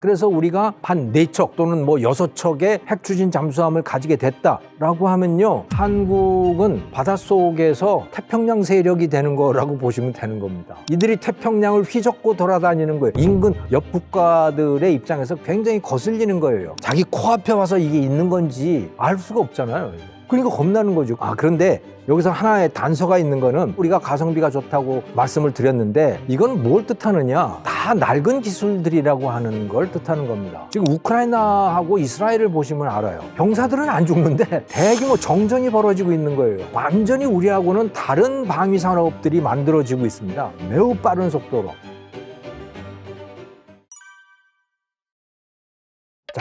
그래서 우리가 한 네 척 또는 뭐 여섯 척의 핵추진 잠수함을 가지게 됐다라고 하면요. 한국은 바닷속에서 태평양 세력이 되는 거라고 보시면 되는 겁니다. 이들이 태평양을 휘젓고 돌아다니는 거예요. 인근 옆 국가들의 입장에서 굉장히 거슬리는 거예요. 자기 코앞에 와서 이게 있는 건지 알 수가 없잖아요. 그러니까 겁나는 거죠. 아, 그런데 여기서 하나의 단서가 있는 거는 우리가 가성비가 좋다고 말씀을 드렸는데 이건 뭘 뜻하느냐? 다 낡은 기술들이라고 하는 걸 뜻하는 겁니다. 지금 우크라이나하고 이스라엘을 보시면 알아요. 병사들은 안 죽는데 대규모 정전이 벌어지고 있는 거예요. 완전히 우리하고는 다른 방위 산업들이 만들어지고 있습니다. 매우 빠른 속도로.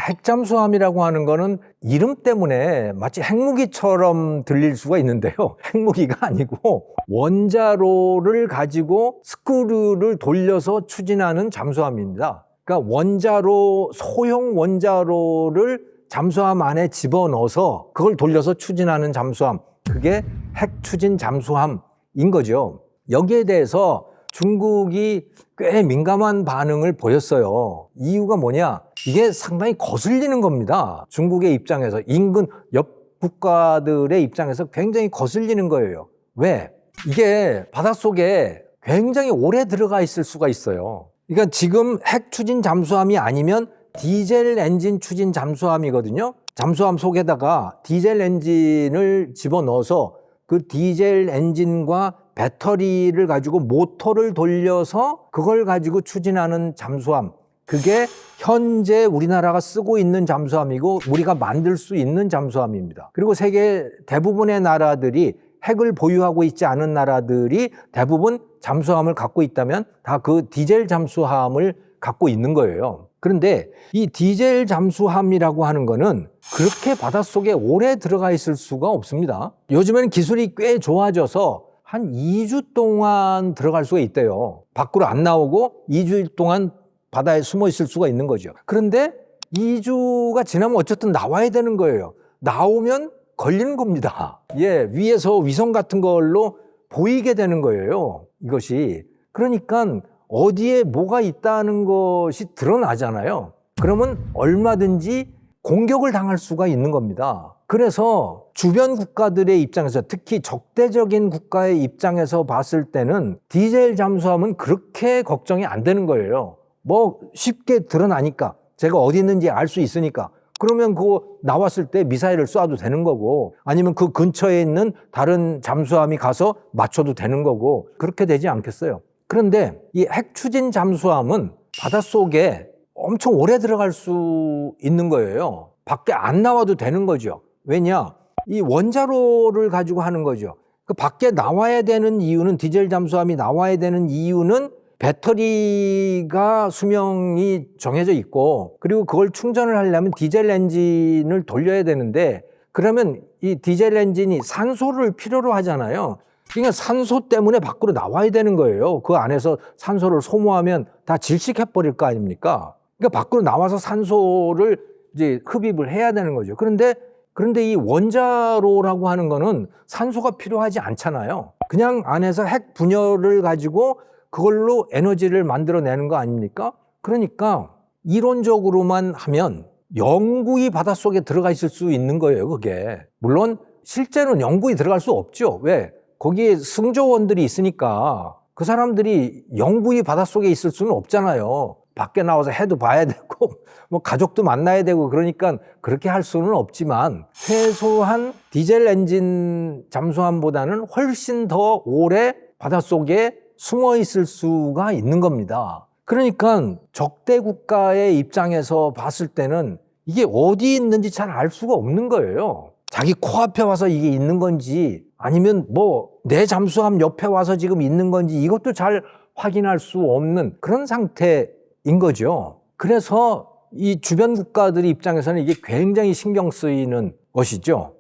핵잠수함이라고 하는 거는 이름 때문에 마치 핵무기처럼 들릴 수가 있는데요. 핵무기가 아니고 원자로를 가지고 스크류를 돌려서 추진하는 잠수함입니다. 그러니까 원자로, 소형 원자로를 잠수함 안에 집어넣어서 그걸 돌려서 추진하는 잠수함. 그게 핵추진 잠수함인 거죠. 여기에 대해서 중국이 꽤 민감한 반응을 보였어요. 이유가 뭐냐? 이게 상당히 거슬리는 겁니다. 중국의 입장에서 인근 옆 국가들의 입장에서 굉장히 거슬리는 거예요. 왜? 이게 바닷속에 굉장히 오래 들어가 있을 수가 있어요. 그러니까 지금 핵 추진 잠수함이 아니면 디젤 엔진 추진 잠수함이거든요. 잠수함 속에다가 디젤 엔진을 집어넣어서 그 디젤 엔진과 배터리를 가지고 모터를 돌려서 그걸 가지고 추진하는 잠수함. 그게 현재 우리나라가 쓰고 있는 잠수함이고 우리가 만들 수 있는 잠수함입니다. 그리고 세계 대부분의 나라들이 핵을 보유하고 있지 않은 나라들이 대부분 잠수함을 갖고 있다면 다 그 디젤 잠수함을 갖고 있는 거예요. 그런데 이 디젤 잠수함이라고 하는 거는 그렇게 바닷속에 오래 들어가 있을 수가 없습니다. 요즘에는 기술이 꽤 좋아져서 한 2주 동안 들어갈 수가 있대요. 밖으로 안 나오고 2주 동안 바다에 숨어 있을 수가 있는 거죠. 그런데 2주가 지나면 어쨌든 나와야 되는 거예요. 나오면 걸리는 겁니다. 예, 위에서 위성 같은 걸로 보이게 되는 거예요. 이것이. 그러니까 어디에 뭐가 있다는 것이 드러나잖아요. 그러면 얼마든지 공격을 당할 수가 있는 겁니다. 그래서 주변 국가들의 입장에서 특히 적대적인 국가의 입장에서 봤을 때는 디젤 잠수함은 그렇게 걱정이 안 되는 거예요. 뭐 쉽게 드러나니까 제가 어디 있는지 알 수 있으니까 그러면 그거 나왔을 때 미사일을 쏴도 되는 거고 아니면 그 근처에 있는 다른 잠수함이 가서 맞춰도 되는 거고 그렇게 되지 않겠어요. 그런데 이 핵 추진 잠수함은 바닷속에 엄청 오래 들어갈 수 있는 거예요. 밖에 안 나와도 되는 거죠. 왜냐? 이 원자로를 가지고 하는 거죠. 그 밖에 나와야 되는 이유는 디젤 잠수함이 나와야 되는 이유는 배터리가 수명이 정해져 있고 그리고 그걸 충전을 하려면 디젤 엔진을 돌려야 되는데 그러면 이 디젤 엔진이 산소를 필요로 하잖아요. 그러니까 산소 때문에 밖으로 나와야 되는 거예요. 그 안에서 산소를 소모하면 다 질식해 버릴 거 아닙니까? 그러니까 밖으로 나와서 산소를 이제 흡입을 해야 되는 거죠. 그런데 그런데 이 원자로라고 하는 거는 산소가 필요하지 않잖아요. 그냥 안에서 핵 분열을 가지고 그걸로 에너지를 만들어내는 거 아닙니까? 그러니까 이론적으로만 하면 영구히 바닷속에 들어가 있을 수 있는 거예요, 그게. 물론 실제로는 영구히 들어갈 수 없죠. 왜? 거기에 승조원들이 있으니까 그 사람들이 영구히 바닷속에 있을 수는 없잖아요. 밖에 나와서 해도 봐야 되고 뭐 가족도 만나야 되고 그러니까 그렇게 할 수는 없지만 최소한 디젤 엔진 잠수함보다는 훨씬 더 오래 바닷속에 숨어 있을 수가 있는 겁니다. 그러니까 적대 국가의 입장에서 봤을 때는 이게 어디 있는지 잘 알 수가 없는 거예요. 자기 코앞에 와서 이게 있는 건지 아니면 뭐 내 잠수함 옆에 와서 지금 있는 건지 이것도 잘 확인할 수 없는 그런 상태인 거죠. 그래서 이 주변 국가들 입장에서는 이게 굉장히 신경 쓰이는 것이죠.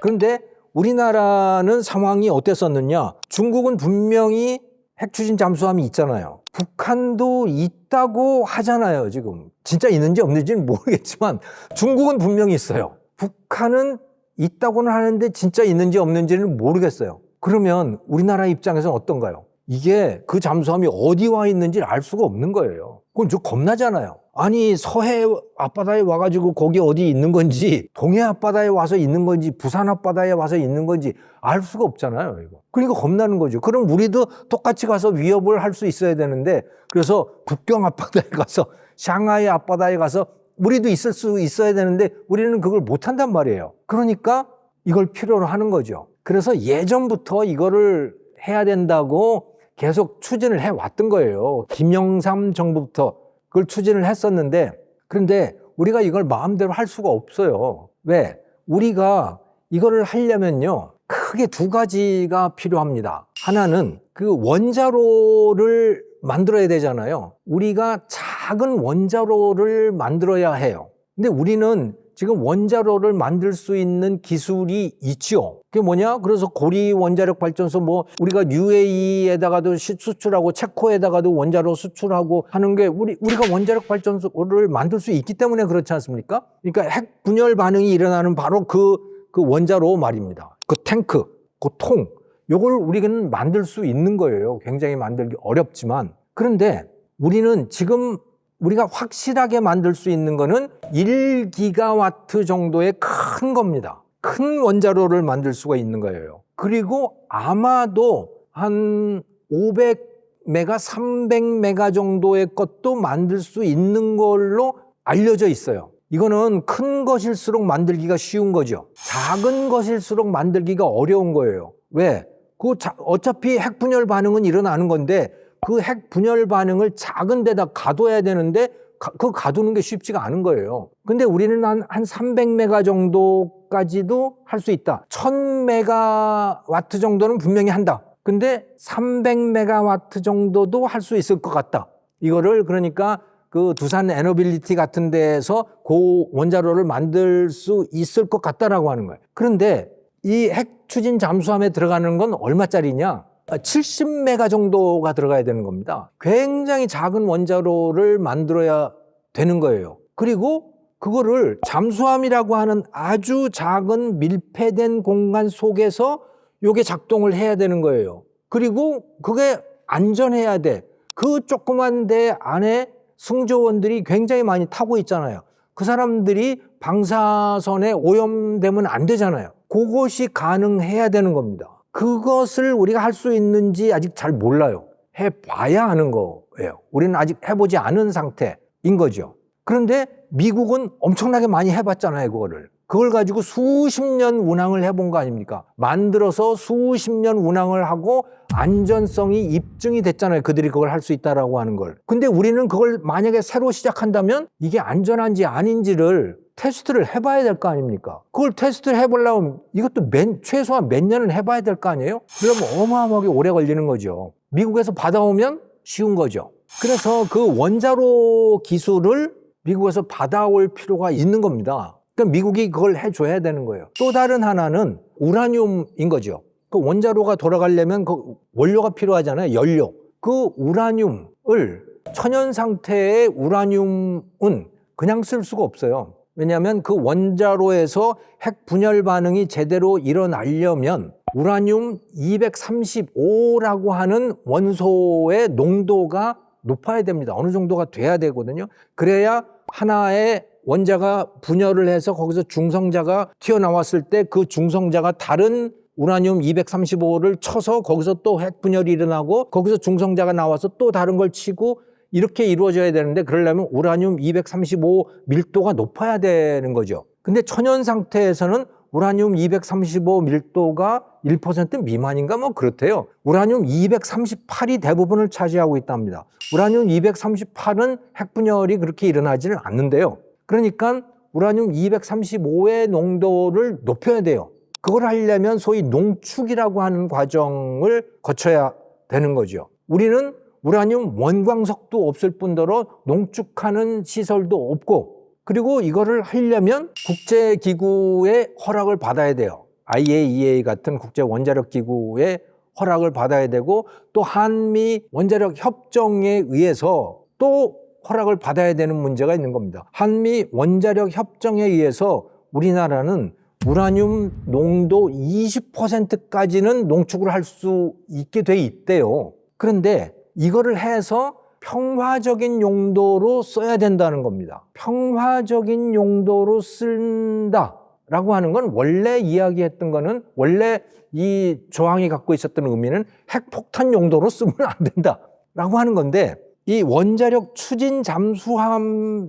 그런데 우리나라는 상황이 어땠었느냐? 중국은 분명히 핵 추진 잠수함이 있잖아요. 북한도 있다고 하잖아요, 지금. 진짜 있는지 없는지는 모르겠지만 중국은 분명히 있어요. 북한은 있다고는 하는데 진짜 있는지 없는지는 모르겠어요. 그러면 우리나라 입장에서는 어떤가요? 이게 그 잠수함이 어디 와 있는지를 알 수가 없는 거예요. 그건 저 겁나잖아요. 아니 서해 앞바다에 와가지고 거기 어디 있는 건지 동해 앞바다에 와서 있는 건지 부산 앞바다에 와서 있는 건지 알 수가 없잖아요. 이거. 그러니까 겁나는 거죠. 그럼 우리도 똑같이 가서 위협을 할 수 있어야 되는데 그래서 북경 앞바다에 가서 샹하이 앞바다에 가서 우리도 있을 수 있어야 되는데 우리는 그걸 못 한단 말이에요. 그러니까 이걸 필요로 하는 거죠. 그래서 예전부터 이거를 해야 된다고 계속 추진을 해 왔던 거예요. 김영삼 정부부터 그걸 추진을 했었는데 그런데 우리가 이걸 마음대로 할 수가 없어요. 왜? 우리가 이거를 하려면요. 크게 두 가지가 필요합니다. 하나는 그 원자로를 만들어야 되잖아요. 우리가 작은 원자로를 만들어야 해요. 근데 우리는 지금 원자로를 만들 수 있는 기술이 있지요. 그게 뭐냐? 그래서 고리 원자력 발전소 뭐 우리가 UAE에다가도 수출하고 체코에다가도 원자로 수출하고 하는 게 우리 우리가 원자력 발전소를 만들 수 있기 때문에 그렇지 않습니까? 그러니까 핵 분열 반응이 일어나는 바로 그, 그 원자로 말입니다. 그 탱크, 그 통, 요걸 우리는 만들 수 있는 거예요. 굉장히 만들기 어렵지만. 그런데 우리는 지금 우리가 확실하게 만들 수 있는 거는 1기가와트 정도의 큰 겁니다. 큰 원자로를 만들 수가 있는 거예요. 그리고 아마도 한 500메가, 300메가 정도의 것도 만들 수 있는 걸로 알려져 있어요. 이거는 큰 것일수록 만들기가 쉬운 거죠. 작은 것일수록 만들기가 어려운 거예요. 왜? 그 자- 어차피 핵 분열 반응은 일어나는 건데 그 핵 분열 반응을 작은 데다 가둬야 되는데 가, 그 가두는 게 쉽지가 않은 거예요. 근데 우리는 한, 한 300메가 정도까지도 할 수 있다. 1000메가 와트 정도는 분명히 한다. 근데 300메가 와트 정도도 할 수 있을 것 같다. 이거를 그러니까 그 두산 에너빌리티 같은 데에서 고 원자로를 만들 수 있을 것 같다라고 하는 거예요. 그런데 이 핵 추진 잠수함에 들어가는 건 얼마짜리냐? 70메가 정도가 들어가야 되는 겁니다. 굉장히 작은 원자로를 만들어야 되는 거예요. 그리고 그거를 잠수함이라고 하는 아주 작은 밀폐된 공간 속에서 요게 작동을 해야 되는 거예요. 그리고 그게 안전해야 돼. 그 조그만 데 안에 승조원들이 굉장히 많이 타고 있잖아요. 그 사람들이 방사선에 오염되면 안 되잖아요. 그것이 가능해야 되는 겁니다. 그것을 우리가 할 수 있는지 아직 잘 몰라요. 해봐야 하는 거예요. 우리는 아직 해보지 않은 상태인 거죠. 그런데 미국은 엄청나게 많이 해봤잖아요, 그거를. 그걸 가지고 수십 년 운항을 해본 거 아닙니까? 만들어서 수십 년 운항을 하고 안전성이 입증이 됐잖아요. 그들이 그걸 할 수 있다라고 하는 걸. 근데 우리는 그걸 만약에 새로 시작한다면 이게 안전한지 아닌지를 테스트를 해봐야 될 거 아닙니까? 그걸 테스트를 해보려면 이것도 맨, 최소한 몇 년은 해봐야 될 거 아니에요? 그러면 어마어마하게 오래 걸리는 거죠. 미국에서 받아오면 쉬운 거죠. 그래서 그 원자로 기술을 미국에서 받아올 필요가 있는 겁니다. 그러니까 미국이 그걸 해줘야 되는 거예요. 또 다른 하나는 우라늄인 거죠. 그 원자로가 돌아가려면 그 원료가 필요하잖아요. 연료. 그 우라늄을 천연 상태의 우라늄은 그냥 쓸 수가 없어요. 왜냐하면 그 원자로에서 핵 분열 반응이 제대로 일어나려면 우라늄 235라고 하는 원소의 농도가 높아야 됩니다. 어느 정도가 돼야 되거든요. 그래야 하나의 원자가 분열을 해서 거기서 중성자가 튀어나왔을 때 그 중성자가 다른 우라늄 235를 쳐서 거기서 또 핵 분열이 일어나고 거기서 중성자가 나와서 또 다른 걸 치고 이렇게 이루어져야 되는데 그러려면 우라늄 235 밀도가 높아야 되는 거죠. 근데 천연 상태에서는 우라늄 235 밀도가 1% 미만인가 뭐 그렇대요. 우라늄 238이 대부분을 차지하고 있답니다. 우라늄 238은 핵분열이 그렇게 일어나지는 않는데요. 그러니까 우라늄 235의 농도를 높여야 돼요. 그걸 하려면 소위 농축이라고 하는 과정을 거쳐야 되는 거죠. 우리는 우라늄 원광석도 없을 뿐더러 농축하는 시설도 없고 그리고 이거를 하려면 국제기구의 허락을 받아야 돼요. IAEA 같은 국제 원자력 기구의 허락을 받아야 되고 또 한미 원자력 협정에 의해서 또 허락을 받아야 되는 문제가 있는 겁니다. 한미 원자력 협정에 의해서 우리나라는 우라늄 농도 20%까지는 농축을 할 수 있게 돼 있대요. 그런데 이거를 해서 평화적인 용도로 써야 된다는 겁니다. 평화적인 용도로 쓴다 라고 하는 건 원래 이야기했던 거는 원래 이 조항이 갖고 있었던 의미는 핵폭탄 용도로 쓰면 안 된다 라고 하는 건데 이 원자력 추진 잠수함에다가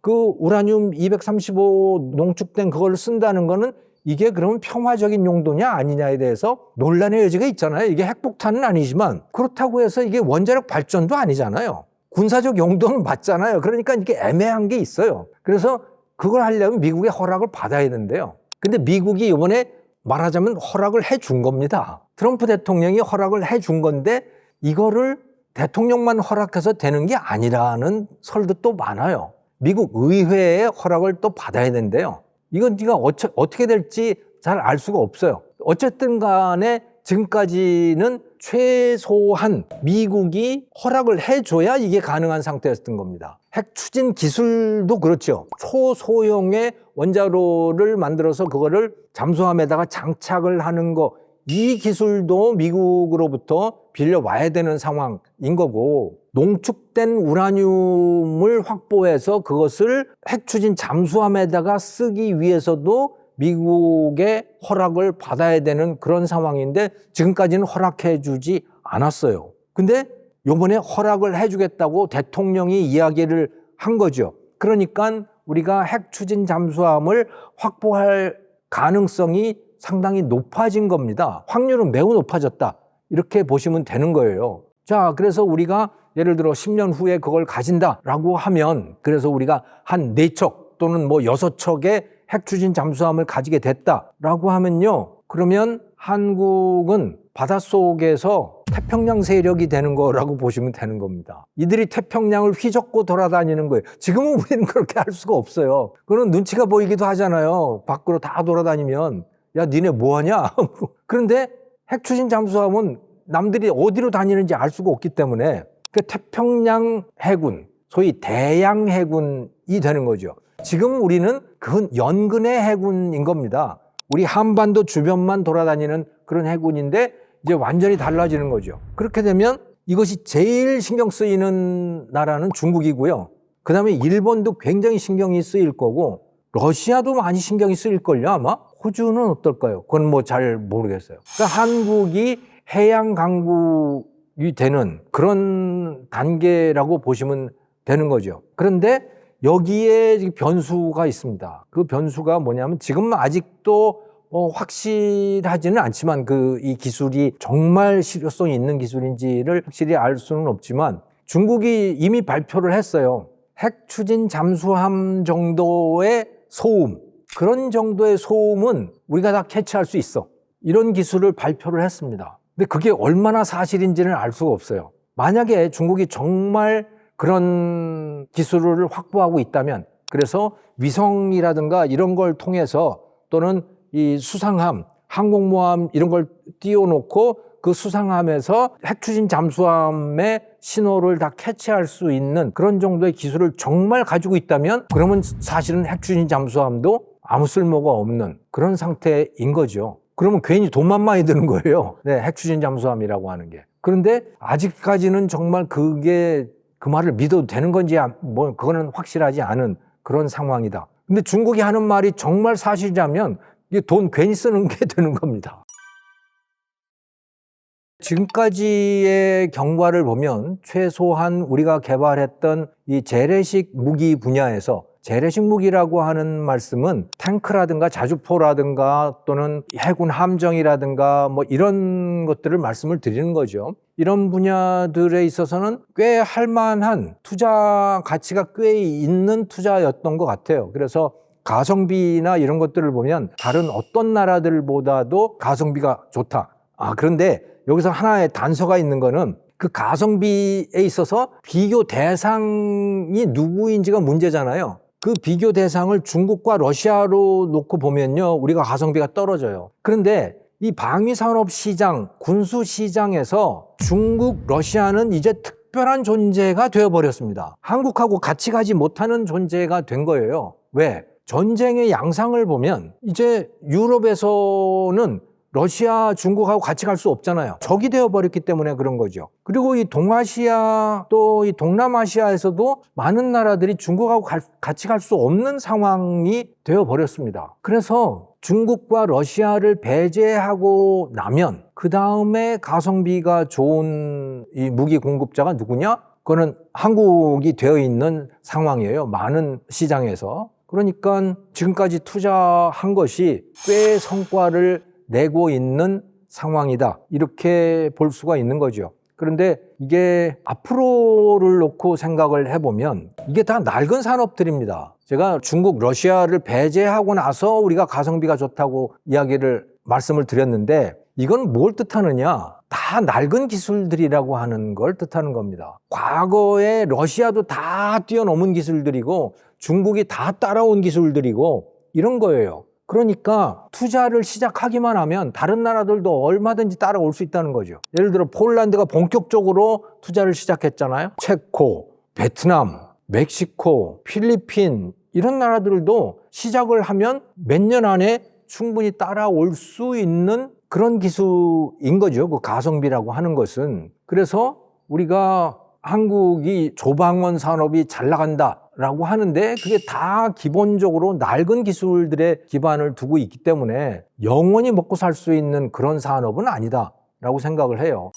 그 우라늄 235 농축된 그걸 쓴다는 거는 이게 그러면 평화적인 용도냐 아니냐에 대해서 논란의 여지가 있잖아요. 이게 핵폭탄은 아니지만 그렇다고 해서 이게 원자력 발전도 아니잖아요. 군사적 용도는 맞잖아요. 그러니까 이게 애매한 게 있어요. 그래서 그걸 하려면 미국의 허락을 받아야 되는데요. 근데 미국이 이번에 말하자면 허락을 해 준 겁니다. 트럼프 대통령이 허락을 해 준 건데 이거를 대통령만 허락해서 되는 게 아니라는 설도 또 많아요. 미국 의회의 허락을 또 받아야 된대요. 이건 네가 어쩌, 어떻게 될지 잘 알 수가 없어요. 어쨌든 간에 지금까지는 최소한 미국이 허락을 해줘야 이게 가능한 상태였던 겁니다. 핵 추진 기술도 그렇죠. 초소형의 원자로를 만들어서 그거를 잠수함에다가 장착을 하는 거, 이 기술도 미국으로부터 빌려와야 되는 상황인 거고, 농축된 우라늄을 확보해서 그것을 핵 추진 잠수함에다가 쓰기 위해서도 미국의 허락을 받아야 되는 그런 상황인데 지금까지는 허락해 주지 않았어요. 근데 요번에 허락을 해 주겠다고 대통령이 이야기를 한 거죠. 그러니까 우리가 핵 추진 잠수함을 확보할 가능성이 상당히 높아진 겁니다. 확률은 매우 높아졌다. 이렇게 보시면 되는 거예요. 자, 그래서 우리가 예를 들어 10년 후에 그걸 가진다라고 하면 그래서 우리가 한 네척 또는 뭐 여섯 척의 핵 추진 잠수함을 가지게 됐다라고 하면요. 그러면 한국은 바닷속에서 태평양 세력이 되는 거라고 보시면 되는 겁니다. 이들이 태평양을 휘젓고 돌아다니는 거예요. 지금은 우리는 그렇게 할 수가 없어요. 그런 눈치가 보이기도 하잖아요. 밖으로 다 돌아다니면 야 니네 뭐 하냐? 그런데 핵 추진 잠수함은 남들이 어디로 다니는지 알 수가 없기 때문에 그 태평양 해군, 소위 대양 해군이 되는 거죠. 지금 우리는 그 연근의 해군인 겁니다. 우리 한반도 주변만 돌아다니는 그런 해군인데 이제 완전히 달라지는 거죠. 그렇게 되면 이것이 제일 신경 쓰이는 나라는 중국이고요. 그 다음에 일본도 굉장히 신경이 쓰일 거고, 러시아도 많이 신경이 쓰일걸요, 아마? 호주는 어떨까요? 그건 뭐 잘 모르겠어요. 그러니까 한국이 해양 강국이 되는 그런 단계라고 보시면 되는 거죠. 그런데 여기에 변수가 있습니다. 그 변수가 뭐냐면 지금 아직도 어, 확실하지는 않지만 그 이 기술이 정말 실효성이 있는 기술인지를 확실히 알 수는 없지만 중국이 이미 발표를 했어요. 핵 추진 잠수함 정도의 소음, 그런 정도의 소음은 우리가 다 캐치할 수 있어. 이런 기술을 발표를 했습니다. 근데 그게 얼마나 사실인지는 알 수가 없어요. 만약에 중국이 정말 그런 기술을 확보하고 있다면 그래서 위성이라든가 이런 걸 통해서 또는 이 수상함, 항공모함 이런 걸 띄워놓고 그 수상함에서 핵추진 잠수함의 신호를 다 캐치할 수 있는 그런 정도의 기술을 정말 가지고 있다면 그러면 사실은 핵추진 잠수함도 아무 쓸모가 없는 그런 상태인 거죠. 그러면 괜히 돈만 많이 드는 거예요. 네, 핵추진 잠수함이라고 하는 게. 그런데 아직까지는 정말 그게 그 말을 믿어도 되는 건지 아- 뭐 그거는 확실하지 않은 그런 상황이다. 근데 중국이 하는 말이 정말 사실이라면 이게 돈 괜히 쓰는 게 되는 겁니다. 지금까지의 경과를 보면 최소한 우리가 개발했던 이 재래식 무기 분야에서 재래식 무기라고 하는 말씀은 탱크라든가 자주포라든가 또는 해군 함정이라든가 뭐 이런 것들을 말씀을 드리는 거죠. 이런 분야들에 있어서는 꽤 할만한 투자 가치가 꽤 있는 투자였던 것 같아요. 그래서 가성비나 이런 것들을 보면 다른 어떤 나라들보다도 가성비가 좋다. 아, 그런데 여기서 하나의 단서가 있는 거는 그 가성비에 있어서 비교 대상이 누구인지가 문제잖아요. 그 비교 대상을 중국과 러시아로 놓고 보면요. 우리가 가성비가 떨어져요. 그런데 이 방위산업 시장, 군수 시장에서 중국, 러시아는 이제 특별한 존재가 되어버렸습니다. 한국하고 같이 가지 못하는 존재가 된 거예요. 왜? 전쟁의 양상을 보면 이제 유럽에서는 러시아, 중국하고 같이 갈 수 없잖아요. 적이 되어버렸기 때문에 그런 거죠. 그리고 이 동아시아 또 이 동남아시아에서도 많은 나라들이 중국하고 갈- 같이 갈 수 없는 상황이 되어버렸습니다. 그래서 중국과 러시아를 배제하고 나면 그 다음에 가성비가 좋은 이 무기 공급자가 누구냐? 그거는 한국이 되어 있는 상황이에요. 많은 시장에서. 그러니까 지금까지 투자한 것이 꽤 성과를 내고 있는 상황이다. 이렇게 볼 수가 있는 거죠. 그런데 이게 앞으로를 놓고 생각을 해보면 이게 다 낡은 산업들입니다. 제가 중국, 러시아를 배제하고 나서 우리가 가성비가 좋다고 이야기를 말씀을 드렸는데 이건 뭘 뜻하느냐? 다 낡은 기술들이라고 하는 걸 뜻하는 겁니다. 과거에 러시아도 다 뛰어넘은 기술들이고 중국이 다 따라온 기술들이고 이런 거예요. 그러니까 투자를 시작하기만 하면 다른 나라들도 얼마든지 따라올 수 있다는 거죠. 예를 들어 폴란드가 본격적으로 투자를 시작했잖아요. 체코, 베트남, 멕시코, 필리핀 이런 나라들도 시작을 하면 몇 년 안에 충분히 따라올 수 있는 그런 기술인 거죠. 그 가성비라고 하는 것은. 그래서 우리가 한국이 조방원 산업이 잘 나간다 라고 하는데 그게 다 기본적으로 낡은 기술들의 기반을 두고 있기 때문에 영원히 먹고 살 수 있는 그런 산업은 아니다 라고 생각을 해요.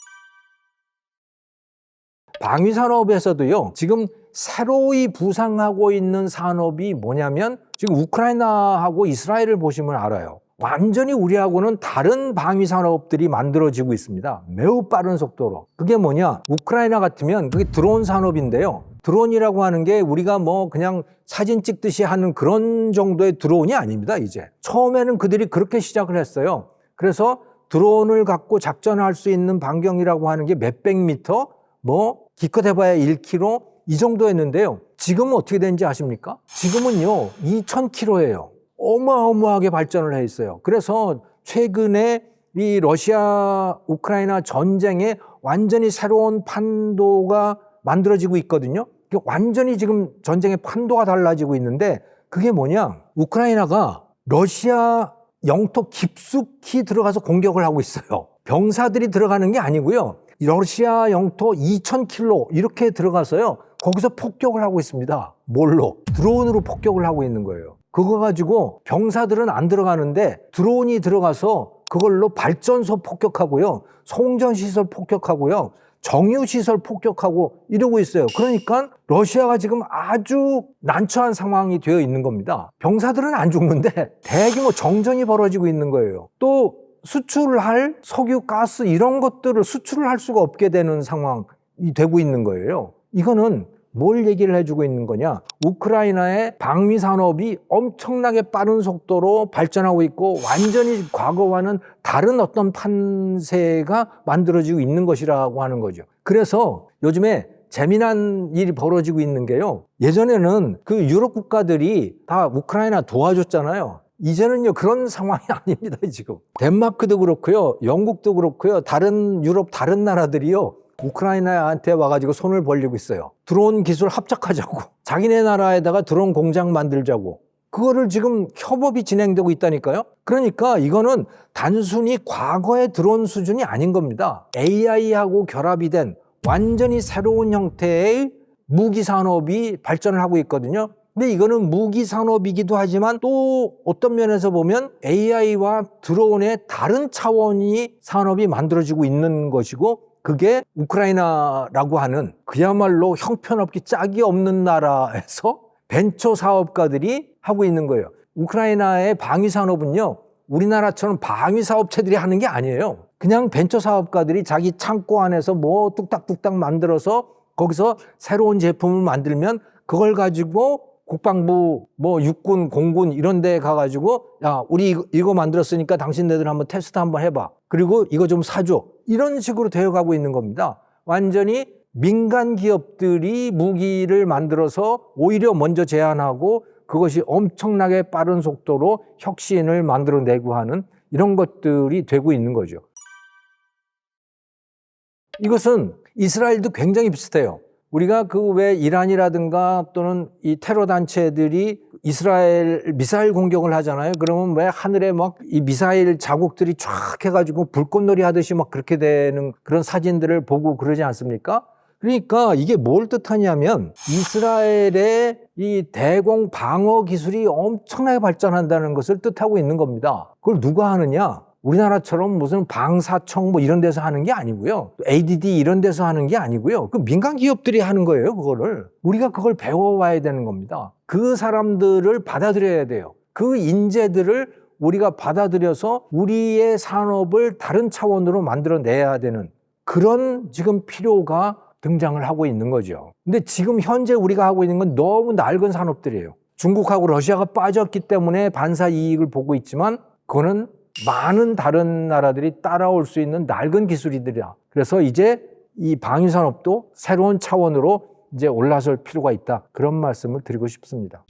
방위 산업에서도요. 지금 새로이 부상하고 있는 산업이 뭐냐면 지금 우크라이나하고 이스라엘을 보시면 알아요. 완전히 우리하고는 다른 방위 산업들이 만들어지고 있습니다. 매우 빠른 속도로. 그게 뭐냐? 우크라이나 같으면 그게 드론 산업인데요. 드론이라고 하는 게 우리가 뭐 그냥 사진 찍듯이 하는 그런 정도의 드론이 아닙니다, 이제. 처음에는 그들이 그렇게 시작을 했어요. 그래서 드론을 갖고 작전할 수 있는 반경이라고 하는 게 몇백 미터, 뭐 기껏 해봐야 1km 이 정도였는데요. 지금은 어떻게 되는지 아십니까? 지금은요 2,000km예요. 어마어마하게 발전을 해 있어요. 그래서 최근에 이 러시아 우크라이나 전쟁에 완전히 새로운 판도가 만들어지고 있거든요. 이게 완전히 지금 전쟁의 판도가 달라지고 있는데 그게 뭐냐? 우크라이나가 러시아 영토 깊숙이 들어가서 공격을 하고 있어요. 병사들이 들어가는 게 아니고요. 러시아 영토 2,000킬로 이렇게 들어가서요. 거기서 폭격을 하고 있습니다. 뭘로? 드론으로 폭격을 하고 있는 거예요. 그거 가지고 병사들은 안 들어가는데 드론이 들어가서 그걸로 발전소 폭격하고요. 송전시설 폭격하고요. 정유시설 폭격하고 이러고 있어요. 그러니까 러시아가 지금 아주 난처한 상황이 되어 있는 겁니다. 병사들은 안 죽는데 대규모 정전이 벌어지고 있는 거예요. 또 수출을 할 석유, 가스 이런 것들을 수출을 할 수가 없게 되는 상황이 되고 있는 거예요. 이거는 뭘 얘기를 해주고 있는 거냐? 우크라이나의 방위 산업이 엄청나게 빠른 속도로 발전하고 있고 완전히 과거와는 다른 어떤 판세가 만들어지고 있는 것이라고 하는 거죠. 그래서 요즘에 재미난 일이 벌어지고 있는 게요. 예전에는 그 유럽 국가들이 다 우크라이나 도와줬잖아요. 이제는요 그런 상황이 아닙니다 지금 덴마크도 그렇고요 영국도 그렇고요 다른 유럽 다른 나라들이요 우크라이나한테 와가지고 손을 벌리고 있어요. 드론 기술 합작하자고. 자기네 나라에다가 드론 공장 만들자고. 그거를 지금 협업이 진행되고 있다니까요. 그러니까 이거는 단순히 과거의 드론 수준이 아닌 겁니다. AI하고 결합이 된 완전히 새로운 형태의 무기 산업이 발전을 하고 있거든요. 근데 이거는 무기 산업이기도 하지만 또 어떤 면에서 보면 AI와 드론의 다른 차원이 산업이 만들어지고 있는 것이고 그게 우크라이나라고 하는 그야말로 형편없기 짝이 없는 나라에서 벤처 사업가들이 하고 있는 거예요. 우크라이나의 방위 산업은요. 우리나라처럼 방위 사업체들이 하는 게 아니에요. 그냥 벤처 사업가들이 자기 창고 안에서 뭐 뚝딱뚝딱 만들어서 거기서 새로운 제품을 만들면 그걸 가지고 국방부 뭐 육군 공군 이런 데 가가지고 야 우리 이거, 이거 만들었으니까 당신네들 한번 테스트 한번 해봐. 그리고 이거 좀 사줘. 이런 식으로 되어가고 있는 겁니다. 완전히 민간 기업들이 무기를 만들어서 오히려 먼저 제한하고 그것이 엄청나게 빠른 속도로 혁신을 만들어내고 하는 이런 것들이 되고 있는 거죠. 이것은 이스라엘도 굉장히 비슷해요. 우리가 그 왜 이란이라든가 또는 이 테러 단체들이 이스라엘 미사일 공격을 하잖아요. 그러면 왜 하늘에 막 이 미사일 자국들이 쫙 해가지고 불꽃놀이 하듯이 막 그렇게 되는 그런 사진들을 보고 그러지 않습니까? 그러니까 이게 뭘 뜻하냐면 이스라엘의 이 대공 방어 기술이 엄청나게 발전한다는 것을 뜻하고 있는 겁니다. 그걸 누가 하느냐? 우리나라처럼 무슨 방사청 뭐 이런 데서 하는 게 아니고요. ADD 이런 데서 하는 게 아니고요. 그 민간 기업들이 하는 거예요, 그거를. 우리가 그걸 배워와야 되는 겁니다. 그 사람들을 받아들여야 돼요. 그 인재들을 우리가 받아들여서 우리의 산업을 다른 차원으로 만들어내야 되는 그런 지금 필요가 등장을 하고 있는 거죠. 근데 지금 현재 우리가 하고 있는 건 너무 낡은 산업들이에요. 중국하고 러시아가 빠졌기 때문에 반사 이익을 보고 있지만 그거는 많은 다른 나라들이 따라올 수 있는 낡은 기술이들이야. 그래서 이제 이 방위 산업도 새로운 차원으로 이제 올라설 필요가 있다. 그런 말씀을 드리고 싶습니다.